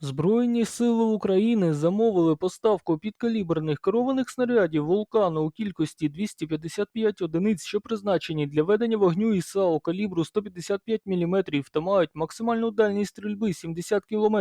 Збройні сили України замовили поставку підкаліберних керованих снарядів вулкану у кількості 255 одиниць, що призначені для ведення вогню ІСАУ калібру 155 мм та мають максимальну дальність стрільби 70 км.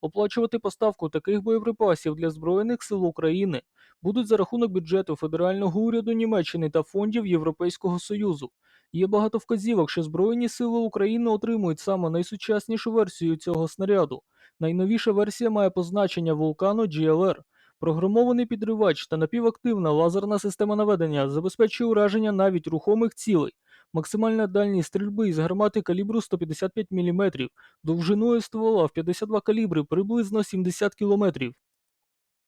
Оплачувати поставку таких боєприпасів для Збройних сил України будуть за рахунок бюджету федерального уряду Німеччини та фондів Європейського Союзу. Є багато вказівок, що Збройні сили України отримують саме найсучаснішу версію цього снаряду. Найновіша версія має позначення вулкану GLR. Програмований підривач та напівактивна лазерна система наведення забезпечує ураження навіть рухомих цілей. Максимальна дальність стрільби із гармати калібру 155 мм, довжиною ствола в 52 калібри приблизно 70 км.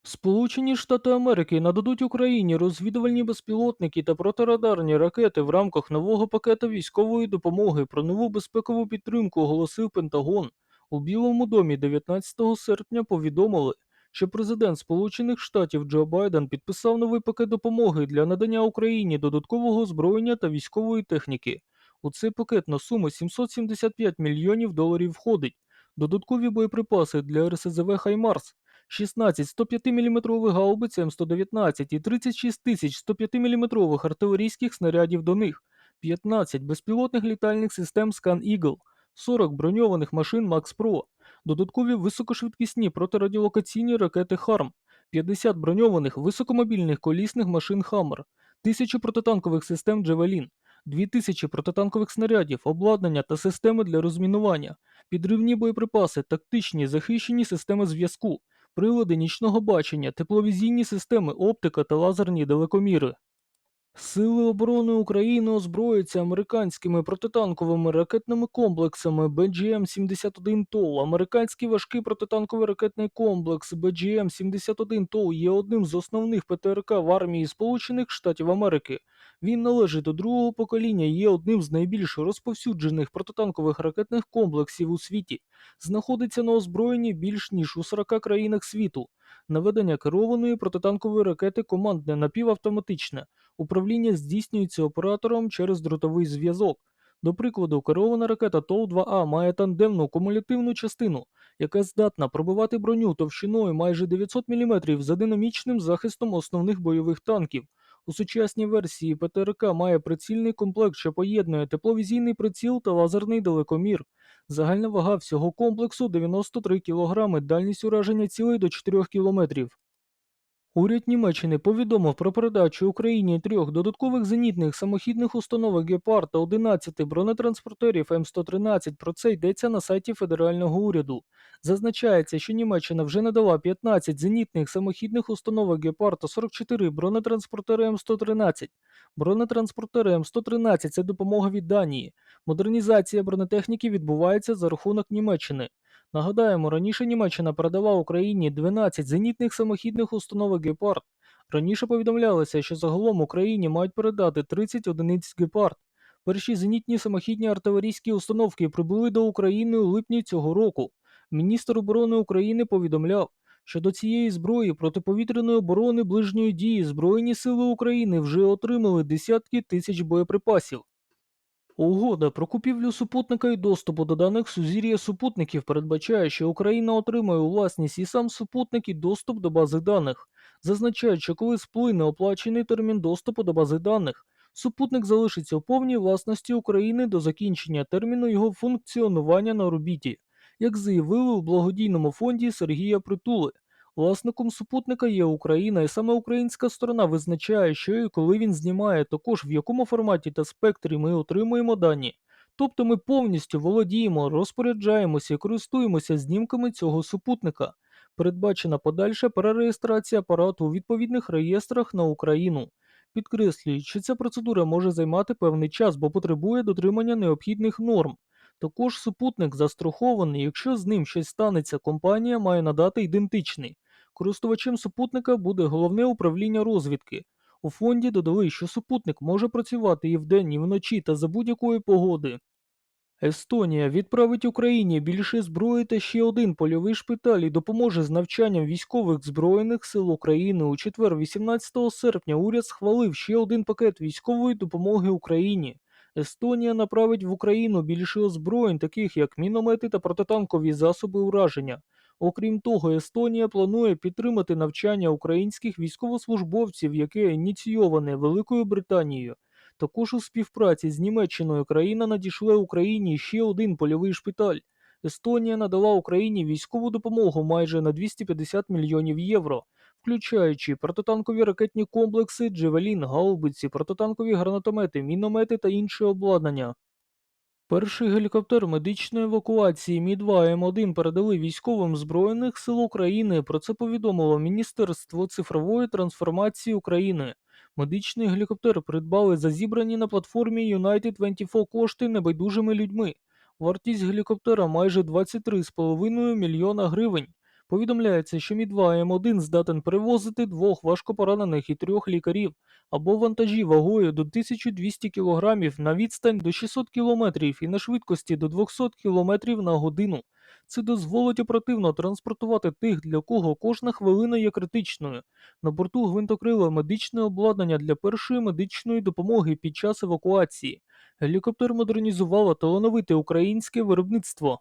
Сполучені Штати Америки нададуть Україні розвідувальні безпілотники та протирадарні ракети в рамках нового пакета військової допомоги про нову безпекову підтримку оголосив Пентагон. У Білому домі 19 серпня повідомили, що президент Сполучених Штатів Джо Байден підписав новий пакет допомоги для надання Україні додаткового озброєння та військової техніки. У цей пакет на суму 775 мільйонів доларів входить. Додаткові боєприпаси для РСЗВ Хаймарс, 16 105-мм гаубиць М119 і 36 тисяч 105-мм артилерійських снарядів до них, 15 безпілотних літальних систем Scan Eagle, 40 броньованих машин Max Pro, додаткові високошвидкісні протирадіолокаційні ракети HARM, 50 броньованих високомобільних колісних машин Hammer, 1000 протитанкових систем Javelin, 2000 протитанкових снарядів, обладнання та системи для розмінування, підривні боєприпаси, тактичні захищені системи зв'язку, прилади нічного бачення, тепловізійні системи, оптика та лазерні далекоміри. Сили оборони України озброюються американськими протитанковими ракетними комплексами BGM-71 ТОУ. Американський важкий протитанковий ракетний комплекс BGM-71 ТОУ є одним з основних ПТРК в армії Сполучених Штатів Америки. Він належить до другого покоління і є одним з найбільш розповсюджених протитанкових ракетних комплексів у світі. Знаходиться на озброєнні більш ніж у 40 країнах світу. Наведення керованої протитанкової ракети командне напівавтоматичне. Управління здійснюється оператором через дротовий зв'язок. До прикладу, керована ракета ТОУ-2А має тандемну кумулятивну частину, яка здатна пробивати броню товщиною майже 900 мм за динамічним захистом основних бойових танків. У сучасній версії ПТРК має прицільний комплект, що поєднує тепловізійний приціл та лазерний далекомір. Загальна вага всього комплексу 93 кг, дальність ураження цілей до 4 км. Уряд Німеччини повідомив про передачу Україні трьох додаткових зенітних самохідних установок Гепард та 11 бронетранспортерів М113. Про це йдеться на сайті федерального уряду. Зазначається, що Німеччина вже надала 15 зенітних самохідних установок Гепард та 44 бронетранспортери М113. Бронетранспортери М113 – це допомога від Данії. Модернізація бронетехніки відбувається за рахунок Німеччини. Нагадаємо, раніше Німеччина передала Україні 12 зенітних самохідних установок Гепард. Раніше повідомлялося, що загалом Україні мають передати 30 одиниць Гепард. Перші зенітні самохідні артилерійські установки прибули до України у липні цього року. Міністр оборони України повідомляв, що до цієї зброї протиповітряної оборони ближньої дії Збройні сили України вже отримали десятки тисяч боєприпасів. Угода про купівлю супутника і доступу до даних сузір'я супутників передбачає, що Україна отримає у власність і сам супутник і доступ до бази даних. Зазначають, що коли сплине оплачений термін доступу до бази даних, супутник залишиться у повній власності України до закінчення терміну його функціонування на орбіті, як заявили у благодійному фонді Сергія Притули. Власником супутника є Україна, і саме українська сторона визначає, що і коли він знімає, також в якому форматі та спектрі ми отримуємо дані. Тобто ми повністю володіємо, розпоряджаємося і користуємося знімками цього супутника. Передбачена подальша перереєстрація апарату у відповідних реєстрах на Україну. Підкреслюють, що ця процедура може займати певний час, бо потребує дотримання необхідних норм. Також супутник застрахований, якщо з ним щось станеться, компанія має надати ідентичний. Користувачем супутника буде головне управління розвідки. У фонді додали, що супутник може працювати і вдень, і вночі та за будь-якої погоди. Естонія відправить Україні більше зброї та ще один польовий шпиталь і допоможе з навчанням військових Збройних сил України. У четвер, 18 серпня, уряд схвалив ще один пакет військової допомоги Україні. Естонія направить в Україну більше озброєнь, таких як міномети та протитанкові засоби ураження. Окрім того, Естонія планує підтримати навчання українських військовослужбовців, яке ініційоване Великою Британією. Також у співпраці з Німеччиною країна надішле Україні ще один польовий шпиталь. Естонія надала Україні військову допомогу майже на 250 мільйонів євро, включаючи протитанкові ракетні комплекси, джевелін, гаубиці, протитанкові гранатомети, міномети та інше обладнання. Перший гелікоптер медичної евакуації Мі-2М1 передали військовим Збройних сил України. Про це повідомило Міністерство цифрової трансформації України. Медичний гелікоптер придбали за зібрані на платформі United24 кошти небайдужими людьми. Вартість гелікоптера майже 23,5 мільйона гривень. Повідомляється, що Мі-2М1 здатен перевозити двох важкопоранених і трьох лікарів або вантажі вагою до 1200 кг на відстань до 600 км і на швидкості до 200 км на годину. Це дозволить оперативно транспортувати тих, для кого кожна хвилина є критичною. На борту гвинтокрила медичне обладнання для першої медичної допомоги під час евакуації. Гелікоптер модернізувало талановите українське виробництво.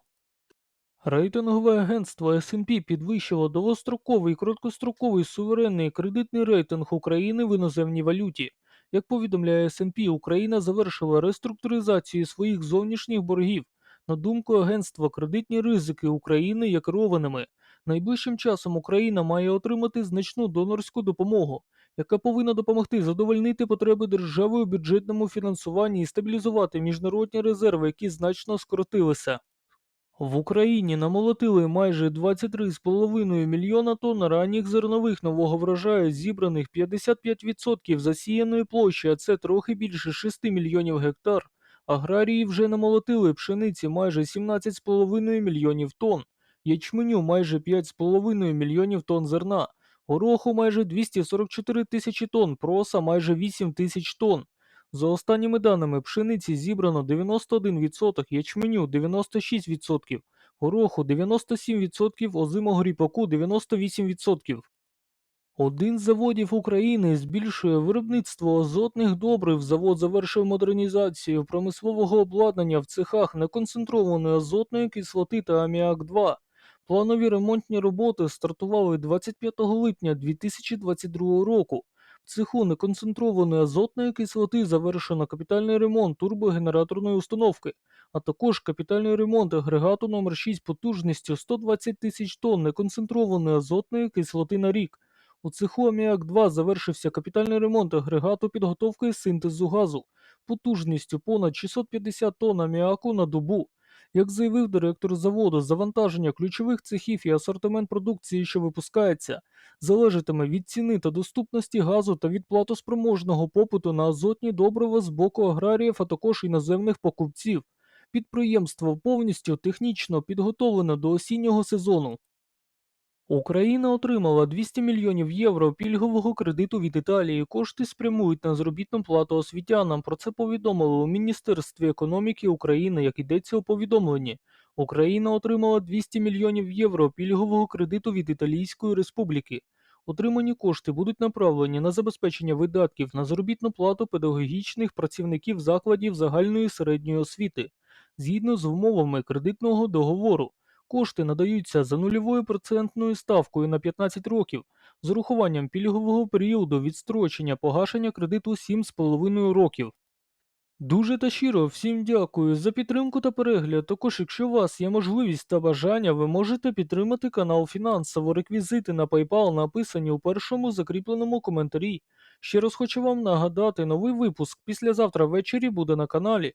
Рейтингове агентство S&P підвищило довгостроковий і короткостроковий суверенний кредитний рейтинг України в іноземній валюті. Як повідомляє S&P, Україна завершила реструктуризацію своїх зовнішніх боргів. На думку агентства, кредитні ризики України є керованими. Найближчим часом Україна має отримати значну донорську допомогу, яка повинна допомогти задовольнити потреби держави у бюджетному фінансуванні і стабілізувати міжнародні резерви, які значно скоротилися. В Україні намолотили майже 23,5 мільйона тонн ранніх зернових нового врожаю, зібраних 55% засіяної площі, а це трохи більше 6 мільйонів гектар. Аграрії вже намолотили пшениці майже 17,5 мільйонів тонн, ячменю майже 5,5 мільйонів тонн зерна, гороху майже 244 тисячі тонн, проса майже 8 тисяч тонн. За останніми даними, пшениці зібрано 91%, ячменю 96%, гороху 97%, озимого ріпаку 98%. Один з заводів України збільшує виробництво азотних добрив. Завод завершив модернізацію промислового обладнання в цехах неконцентрованої азотної кислоти та аміак-2. Планові ремонтні роботи стартували 25 липня 2022 року. В цеху неконцентрованої азотної кислоти завершено капітальний ремонт турбогенераторної установки, а також капітальний ремонт агрегату номер 6 потужністю 120 тисяч тонн неконцентрованої азотної кислоти на рік. У цеху Аміак-2 завершився капітальний ремонт агрегату підготовки синтезу газу потужністю понад 650 тонн аміаку на добу. Як заявив директор заводу, завантаження ключових цехів і асортимент продукції, що випускається, залежатиме від ціни та доступності газу та від платоспроможного попиту на азотні добрива з боку аграріїв, а також іноземних покупців. Підприємство повністю технічно підготовлене до осіннього сезону. Україна отримала 200 мільйонів євро пільгового кредиту від Італії. Кошти спрямують на заробітну плату освітянам. Про це повідомили у Міністерстві економіки України, як йдеться у повідомленні. Україна отримала 200 мільйонів євро пільгового кредиту від Італійської республіки. Отримані кошти будуть направлені на забезпечення видатків на заробітну плату педагогічних працівників закладів загальної середньої освіти згідно з умовами кредитного договору. Кошти надаються за нульовою процентною ставкою на 15 років з урахуванням пільгового періоду відстрочення погашення кредиту 7,5 років. Дуже та щиро всім дякую за підтримку та перегляд. Також, якщо у вас є можливість та бажання, ви можете підтримати канал фінансово. Реквізити на PayPal написані у першому закріпленому коментарі. Ще раз хочу вам нагадати, новий випуск післязавтра ввечері буде на каналі.